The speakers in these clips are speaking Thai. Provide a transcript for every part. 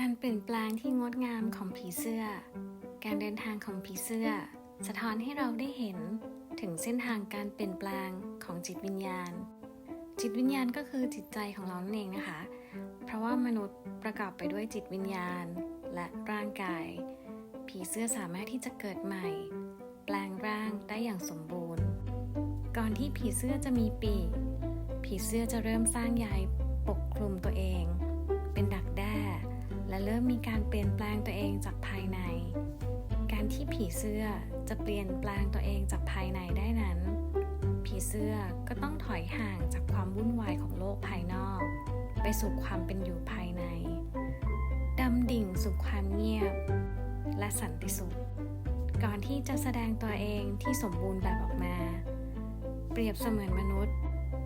การเปลี่ยนแปลงที่งดงามของผีเสื้อ การเดินทางของผีเสื้อ สะท้อนให้เราได้เห็นถึงเส้นทางการเปลี่ยนแปลงของจิตวิญญาณ จิตวิญญาณก็คือจิตใจของเรานั่นเองนะคะ เพราะว่ามนุษย์ประกอบไปด้วยจิตวิญญาณและร่างกาย ผีเสื้อสามารถที่จะเกิดใหม่ แปลงร่างได้อย่างสมบูรณ์ ก่อนที่ผีเสื้อจะมีปีกผีเสื้อจะเริ่มสร้างใยปกคลุมตัวเอง ริ่มมีการเปลี่ยนแปลงตัวเองจากภายใน การที่ผีเสื้อจะเปลี่ยนแปลงตัวเองจากภายในได้นั้น ผีเสื้อก็ต้องถอยห่างจากความวุ่นวายของโลกภายนอก ไปสู่ความเป็นอยู่ภายใน ดำดิ่งสู่ความเงียบ และสันติสุข ก่อนที่จะแสดงตัวเองที่สมบูรณ์แบบออกมา เปรียบเสมือนมนุษย์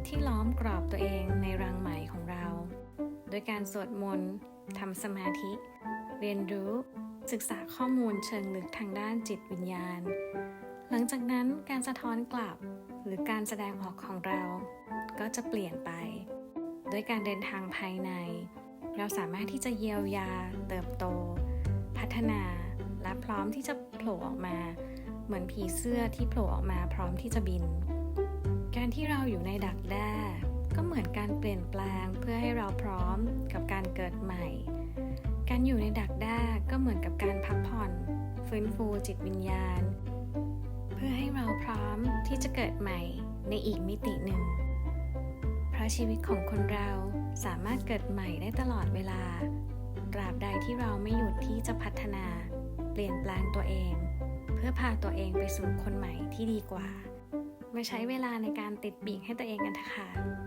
ที่ล้อมกรอบตัวเองในรังไหมของเรา โดยการสวดมนต์ ทำสมาธิ เรียนรู้ศึกษาข้อมูลเชิงลึกทางด้านจิตวิญญาณ หลังจากนั้นการสะท้อนกลับหรือการแสดงออกของเรา ก็จะเปลี่ยนไป ด้วยการเดินทางภายใน เราสามารถที่จะเยียวยา เติบโต พัฒนา และพร้อมที่จะโผล่ออกมา เหมือนผีเสื้อที่โผล่ออกมาพร้อมที่จะบิน การที่เราอยู่ในดักแด้ ลี่ยนแปลงเพื่อให้เราพร้อมกับการเกิดใหม่ การอยู่ในดักแด้ก็เหมือนกับการพักผ่อน ฟื้นฟูจิตวิญญาณ เพื่อให้เราพร้อมที่จะเกิดใหม่ในอีกมิติหนึ่ง เพราะชีวิตของคนเราสามารถเกิดใหม่ได้ตลอดเวลา ตราบใดที่เราไม่หยุดที่จะพัฒนา เปลี่ยนแปลงตัวเอง เพื่อพาตัวเองไปสู่คนใหม่ที่ดีกว่า มาใช้เวลาในการติดปีกให้ตัวเองกันนะค่ะ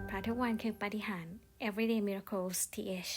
พระทุกวันคือปฏิหาร everyday miracles th